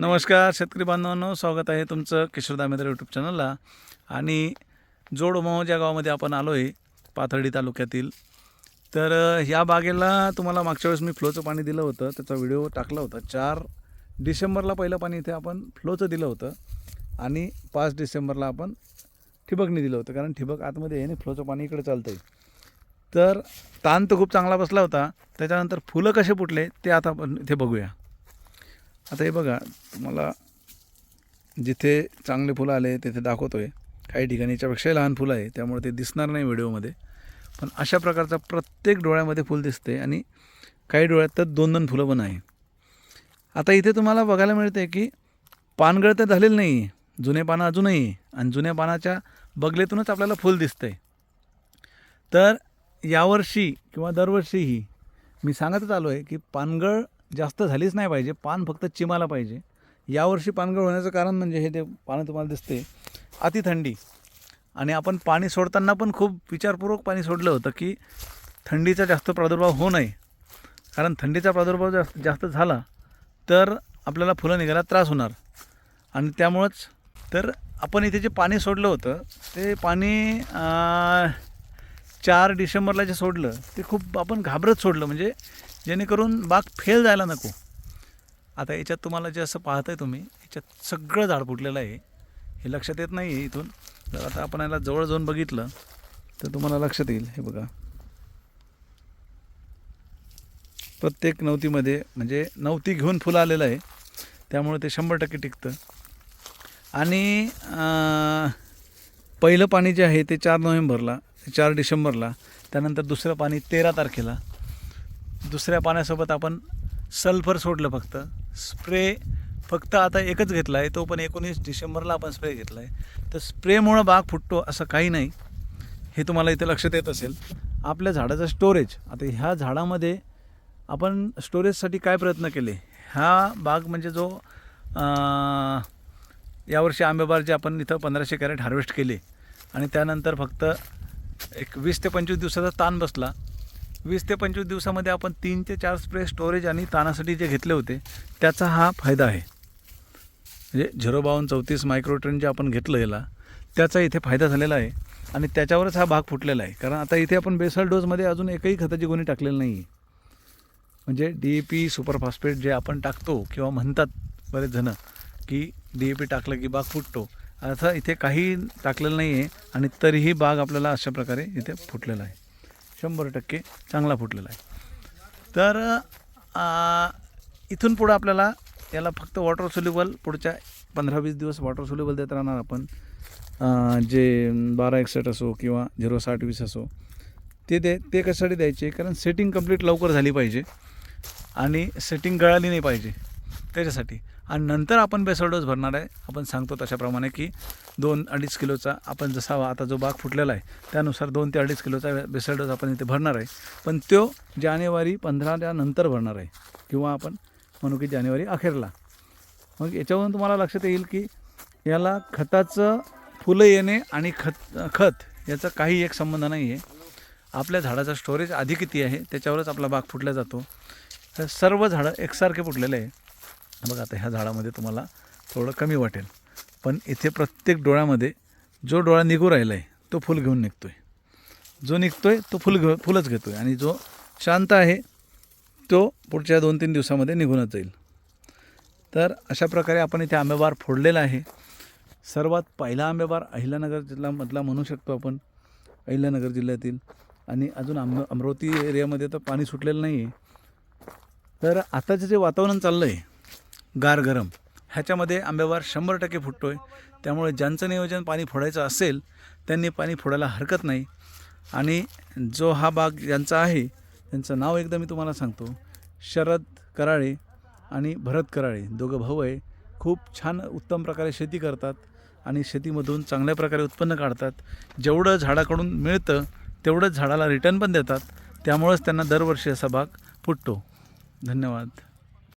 नमस्कार शेतकरी बांधवांनो स्वागत आहे तुमचं किशोर दामेकर यूट्यूब चॅनलला आणि जोड ज्या या गावामध्ये आपण आलो आहे पाथर्डी तालुक्यातील तर ह्या बागेला तुम्हाला मागच्या वेळेस मी फ्लोचं पाणी दिलं होतं त्याचा व्हिडिओ टाकला होता. चार डिसेंबरला पहिलं पाणी इथे आपण फ्लोचं दिलं होतं आणि पाच डिसेंबरला आपण ठिबकने दिलं होतं कारण ठिबक आतमध्ये आहे आणि फ्लोचं पाणी इकडे चालतं आहे तर ताण तर खूप चांगला बसला होता त्याच्यानंतर फुलं कसे फुटले ते आता आपण इथे बघूया. आता हे बघा तुम्हाला जिथे चांगले फुलं आले तिथे दाखवतो आहे काही ठिकाणी याच्यापेक्षाही लहान फुलं आहे त्यामुळे ते दिसणार नाही व्हिडिओमध्ये. पण अशा प्रकारचा प्रत्येक डोळ्यामध्ये फुल दिसते आणि काही डोळ्यात तर दोन दोन फुलं पण आहे आता इथे तुम्हाला बघायला मिळते की पानगळ तर झालेलं नाही जुने पानं अजूनही आणि जुन्या पानाच्या बगलेतूनच आपल्याला फुल आहे तर यावर्षी किंवा दरवर्षीही मी सांगतच आलो आहे की पानगळ जास्त झालीच नाही पाहिजे. पान फक्त चिमाला पाहिजे. यावर्षी पानगळ होण्याचं कारण म्हणजे हे ते पानं तुम्हाला दिसते अति थंडी. आणि आपण पाणी सोडताना पण खूप विचारपूर्वक पाणी सोडलं होतं की थंडीचा जास्त प्रादुर्भाव होऊ नये. कारण थंडीचा प्रादुर्भाव जास्त जास्त झाला तर आपल्याला फुलं निघायला त्रास होणार. आणि त्यामुळंच तर आपण इथे जे पाणी सोडलं होतं ते पाणी चार डिसेंबरला जे सोडलं ते खूप आपण घाबरत सोडलं. म्हणजे जेणेकरून बाग फेल जायला नको. आता याच्यात तुम्हाला जे असं पाहताय तुम्ही याच्यात सगळं झाड फुटलेलं आहे. हे लक्षात येत नाही आहे इथून. जर आता आपण याला जवळ जाऊन बघितलं तर तुम्हाला लक्षात येईल. हे बघा. प्रत्येक नवतीमध्ये म्हणजे नवती घेऊन फुलं आलेलं आहे. त्यामुळे ते शंभर टक्के टिकतं. आणि पहिलं पाणी जे आहे ते चार नोव्हेंबरला चार डिसेंबरला त्यानंतर दुसरं पाणी तेरा तारखेला. दुसऱ्या पाण्यासोबत आपण सल्फर सोडलं फक्त. स्प्रे फक्त आता एकच घेतला आहे तो पण एकोणीस डिसेंबरला आपण स्प्रे घेतला आहे तर स्प्रेमुळं बाग फुटतो असं काही नाही. हे तुम्हाला इथे लक्षात येत असेल. आपल्या झाडाचं स्टोरेज आता ह्या झाडामध्ये आपण स्टोरेजसाठी काय प्रयत्न केले? हा बाग म्हणजे जो यावर्षी आंबेबार जे आपण इथं पंधराशे कॅरेट हार्वेस्ट केले. आणि त्यानंतर फक्त एक वीस ते पंचवीस दिवसाचा ताण बसला. वीस ते पंचवीस दिवसामध्ये आपण तीन ते चार स्प्रे स्टोरेज आणि ताणासाठी जे घेतले होते त्याचा हा फायदा आहे. म्हणजे झिरो बावन्न चौतीस मायक्रोट्रेन जे आपण घेतलं याला त्याचा इथे फायदा झालेला आहे आणि त्याच्यावरच हा भाग फुटलेला आहे. कारण आता इथे आपण बेसल डोसमध्ये अजून एकही खताची गोणी टाकलेली नाही आहे. म्हणजे डी ए पी सुपरफॉस्फेट जे आपण टाकतो किंवा म्हणतात बरेच जणं की डी ए पी टाकलं की बाग फुटतो असं इथे काही टाकलेलं नाही आहे आणि तरीही बाग आपल्याला अशा प्रकारे इथे फुटलेला आहे. शंभर टक्के चांगला फुटलेला आहे. तर आ, इथून पुढं आपल्याला याला फक्त वॉटर सोल्युबल पुढच्या पंधरा वीस दिवस वॉटर सोल्युबल देत राहणार आपण. जे बारा एकसठ असो किंवा झिरो साठ वीस असो ते दे ते कशासाठी द्यायचे? कारण सेटिंग कंप्लीट लवकर झाली पाहिजे आणि सेटिंग गळाली नाही पाहिजे. त्याच्यासाठी. आणि नंतर आपण बेसल डोस भरणार आहे. आपण सांगतो तशाप्रमाणे की दोन अडीच किलोचा आपण जसा आता जो बाग फुटलेला आहे त्यानुसार दोन ते अडीच किलोचा बेसल डोस आपण इथे भरणार आहे. पण तो जानेवारी पंधराच्या नंतर भरणार आहे. किंवा आपण म्हणू की जानेवारी अखेरला. मग याच्यावरून तुम्हाला लक्षात येईल की याला खताचं फुलं येणे आणि खत खत याचा काही एक संबंध नाही आहे आपल्या झाडाचा स्टोरेज आधी किती आहे त्याच्यावरच आपला बाग फुटला जातो. तर सर्व झाडं एकसारखे फुटलेले आहे. बघा आता ह्या झाडामध्ये तुम्हाला थोडं कमी वाटेल. पण इथे प्रत्येक डोळ्यामध्ये जो डोळा निघू राहिला आहे तो फुल घेऊन निघतो आहे जो निघतो आहे तो फुल घेऊ फुलच घेतो आहे आणि जो शांत आहे तो पुढच्या दोन तीन दिवसामध्ये निघूनच जाईल. तर अशा प्रकारे आपण इथे आंबेबार फोडलेला आहे. सर्वात पहिला आंबेबार अहिल्यानगर जिल्ह्यामधला म्हणू शकतो आपण. अहिल्यानगर जिल्ह्यातील. आणि अजून आंब अमरावती एरियामध्ये तर पाणी सुटलेलं नाही आहे तर आताचं जे वातावरण चाललं आहे गार गरम. ह्याच्यामध्ये आंब्यावर शंभर टक्के फुटतो आहे त्यामुळे ज्यांचं नियोजन पाणी फोडायचं असेल त्यांनी पाणी फोडायला हरकत नाही. आणि जो हा बाग ज्यांचा आहे त्यांचं नाव एकदा मी तुम्हाला सांगतो. शरद कराळे आणि भरत कराळे. दोघं भाऊ आहे. खूप छान उत्तम प्रकारे शेती करतात आणि शेतीमधून चांगल्या प्रकारे उत्पन्न काढतात. जेवढं झाडाकडून मिळतं तेवढंच झाडाला रिटर्न पण देतात. त्यामुळंच त्यांना दरवर्षी असा बाग फुटतो. धन्यवाद.